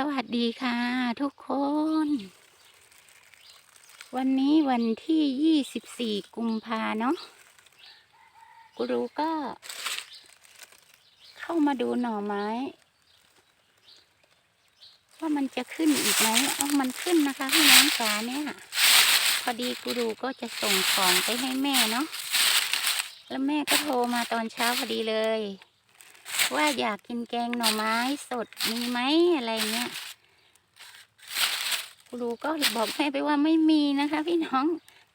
สวัสดีค่ะทุกคน วันนี้วันที่24กุมภาเนาะกูรู้ก็ เข้ามาดูหน่อไม้ ว่ามันจะขึ้นอีกไหมเอมันขึ้นนะคะพี่น้องจ๋าเนี่ย พอดีกูรูก็จะส่งของไปให้แม่เนาะแล้วแม่ก็โทรมาตอนเช้าพอดีเลย ว่าอยากกินแกงหน่อไม้สดมีไหมอะไรเงี้ยกูรูก็บอกแม่ไปว่าไม่มีนะคะ พี่น้อง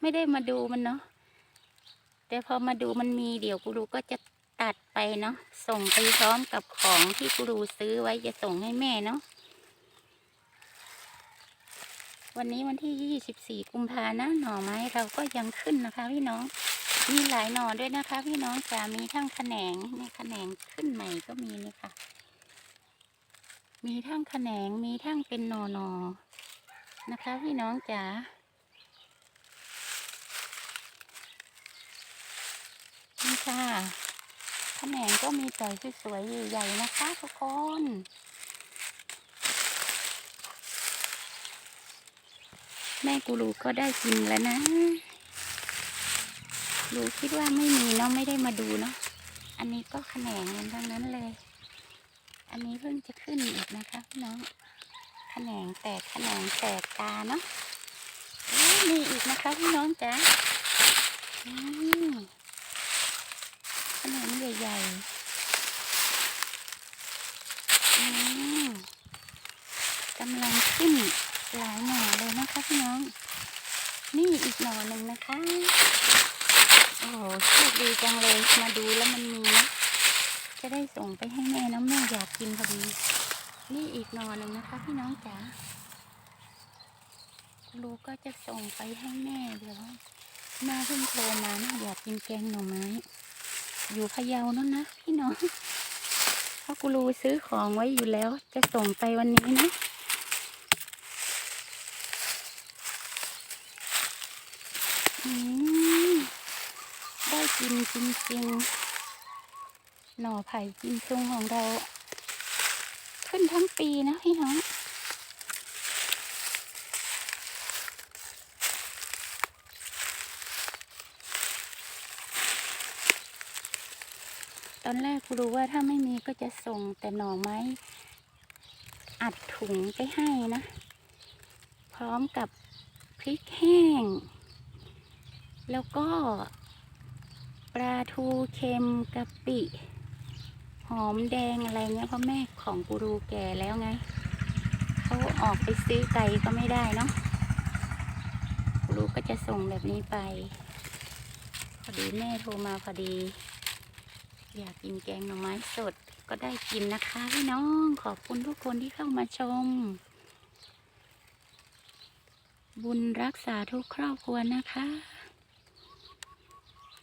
ไม่ได้มาดูมันเนาะแต่พอมาดูมันมีเดี๋ยวกูรูก็จะตัดไปเนาะส่งไปพร้อมกับของที่กูรูซื้อไว้จะส่งให้แม่เนาะวันนี้วันที่ 24 กุมภานะหน่อไม้เราก็ยังขึ้นนะคะพี่น้อง มีหลายหน่อด้วยนะคะ พี่น้องจ๋ามีทั้งแขนงในแขนงขึ้นใหม่ก็มีนี่ค่ะ มีทั้งแขนงมีทั้งเป็นหน่อหนอนะคะ พี่น้องจ๋านี่ค่ะแขนงก็มีแต่สวยๆใหญ่ๆนะคะทุกคนแม่กูรูก็ได้กินแล้วนะ รู้คิดว่าไม่มีเนาะไม่ได้มาดูเนาะอันนี้ก็แขนงกันทั้งนั้นเลย อันนี้เพิ่งจะขึ้นอีกนะคะพี่น้องแขนงแตกแขนงแตกตาเนาะมีอีกนะคะพี่น้องจ๋าอืมแขนงใหญ่ๆอืมกำลังขึ้นหลายหน่อเลยนะคะพี่น้อง นี่อีกหน่อหนึ่งนะคะ โอ้โหโชคดี จังเลยมาดูแล้วมันมีนะจะได้ส่งไปให้แม่นะแม่อยากกินพอดี นี่อีกหน่อหนึ่งนะคะพี่น้องจ๋าลูกก็จะส่งไปให้แม่เดี๋ยวแม่เพิ่งโทรมานะอยากกินแกงหน่อไม้ อยู่พะเยานั่นนะพี่น้องเพราะกูรูซื้อของไว้อยู่แล้ว จะส่งไปวันนี้นะอืม กินจริงๆ หน่อไผ่กินซุงของเรา ขึ้นทั้งปีนะพี่น้องตอนแรกกูรู้ว่าถ้าไม่มีก็จะส่งแต่หน่อไม้อัดถุงไปให้นะ พร้อมกับพริกแห้ง แล้วก็ ปลาทูเค็มกะปิ หอมแดงอะไรเงี้ยเพราะแม่ของกูรูแก่แล้วไงเขาออกไปซื้อไก่ก็ไม่ได้เนาะกูรูก็จะส่งแบบนี้ไป พอดีแม่โทรมาพอดี อยากกินแกงหน่อไม้สดก็ได้กินนะคะพี่น้องขอบคุณทุกคนที่เข้ามาชม บุญรักษาทุกครอบครัวนะคะ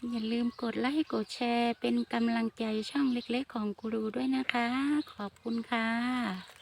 อย่าลืมกดไลค์กดแชร์ เป็นกำลังใจช่องเล็กๆของกูรูด้วยนะคะ ขอบคุณค่ะ